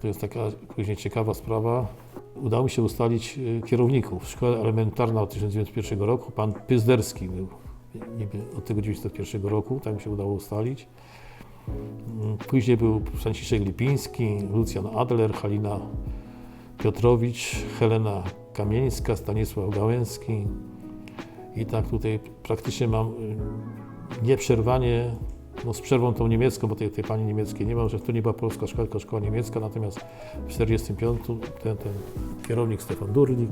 To jest taka później ciekawa sprawa. Udało mi się ustalić y, kierowników. Szkoła elementarna od 1901 roku, pan Pyzderski był niby od tego 1901 roku, tak mi się udało ustalić. Mm, Później był Franciszek Lipiński, Lucjan Adler, Halina Piotrowicz, Helena Kamieńska, Stanisław Gałęski. I tak tutaj praktycznie mam y, nieprzerwanie, no z przerwą tą niemiecką, bo tej, tej pani niemieckiej nie mam, że to nie była polska szkoła, tylko szkoła niemiecka, natomiast w 1945 ten, ten kierownik Stefan Durnik,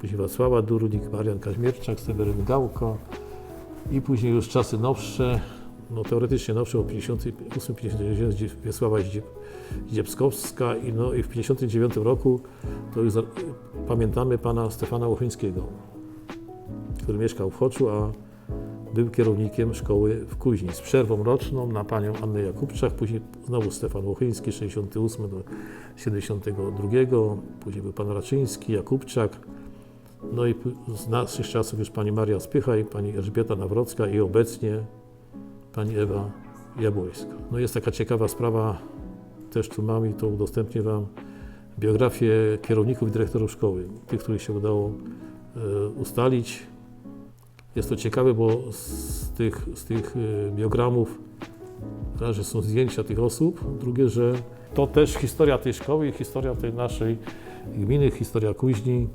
później Wacława Durnik, Marian Kaźmierczak, Seweryn Gałko i później już czasy nowsze, no teoretycznie nowsze, o 58-59 Wiesława Zdzieb- Zdziebskowska i, no, i w 59 roku to już pamiętamy pana Stefana Łochyńskiego, który mieszkał w Choczu, a był kierownikiem szkoły w Kuźni z przerwą roczną na panią Annę Jakubczak, później znowu Stefan Łochyński, 68 do 72, później był pan Raczyński, Jakubczak, no i z naszych czasów już pani Maria Spychaj, pani Elżbieta Nawrocka i obecnie pani Ewa Jabłońska. No jest taka ciekawa sprawa, też tu mam i to udostępnię wam, biografię kierowników i dyrektorów szkoły, tych, których się udało e, ustalić. Jest to ciekawe, bo z tych, z tych y, biogramów raz, że są zdjęcia tych osób, drugie, że to też historia tej szkoły historia tej naszej gminy, historia Kuźni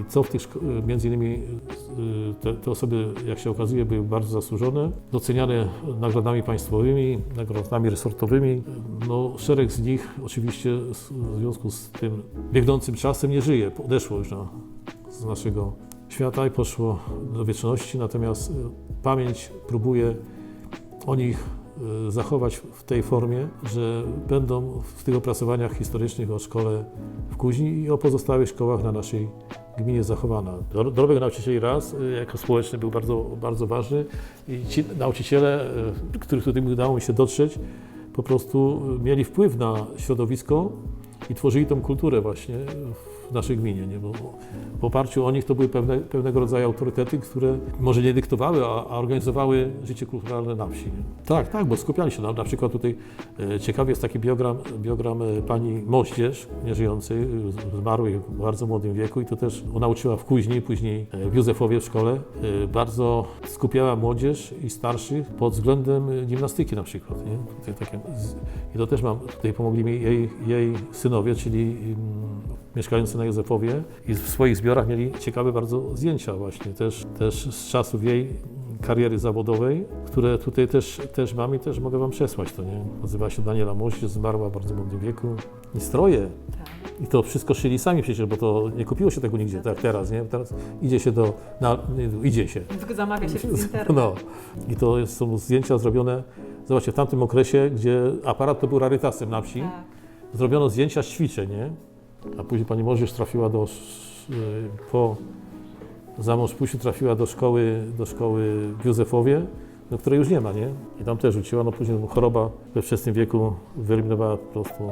i co w tych, y, między innymi y, te, te osoby, jak się okazuje, były bardzo zasłużone, doceniane nagrodami państwowymi, nagrodami resortowymi. No, szereg z nich oczywiście w związku z tym biegnącym czasem nie żyje, odeszło już na, z naszego świata i poszło do wieczności, natomiast y, pamięć próbuje o nich y, zachować w tej formie, że będą w tych opracowaniach historycznych o szkole w Kuźni i o pozostałych szkołach na naszej gminie zachowana. Dor- Dorobek nauczycieli raz y, jako społeczny był bardzo, bardzo ważny i ci nauczyciele, których tutaj udało mi się dotrzeć, po prostu mieli wpływ na środowisko i tworzyli tą kulturę właśnie w naszej gminie, nie? Bo w oparciu o nich to były pewne, pewnego rodzaju autorytety, które może nie dyktowały, a, a organizowały życie kulturalne na wsi. Nie? Tak, tak, bo skupiali się na, na przykład tutaj e, ciekawy jest taki biogram, biogram e, pani Moździerz, nieżyjącej, zmarłej w bardzo młodym wieku i to też ona uczyła w Kuźni, później e, w Józefowie w szkole. E, bardzo skupiała młodzież i starszych pod względem e, gimnastyki na przykład. Nie? Tutaj takie, z- I to też mam, tutaj pomogli mi jej, jej synowie, czyli mm, mieszkający na Józefowie i w swoich zbiorach mieli ciekawe bardzo zdjęcia właśnie, też, też z czasów jej kariery zawodowej, które tutaj też, też mam i też mogę Wam przesłać to, nie? Nazywa się Daniela Moździerz, zmarła w bardzo młodym wieku. I stroje. I to wszystko szyli sami przecież, bo to nie kupiło się tego nigdzie, tak teraz, nie? Teraz idzie się do, na, idzie się. Tylko zamawia się przez internet. No. I to jest, są zdjęcia zrobione, zobaczcie, w tamtym okresie, gdzie aparat to był rarytasem na wsi, Tak. zrobiono zdjęcia z ćwiczeń, nie? a później pani Moździerz trafiła do, e, po Zamąż Pusiu trafiła do szkoły, do szkoły w Józefowie, no, której już nie ma, nie? I tam też rzuciła, no później choroba we wczesnym wieku wyeliminowała po prostu.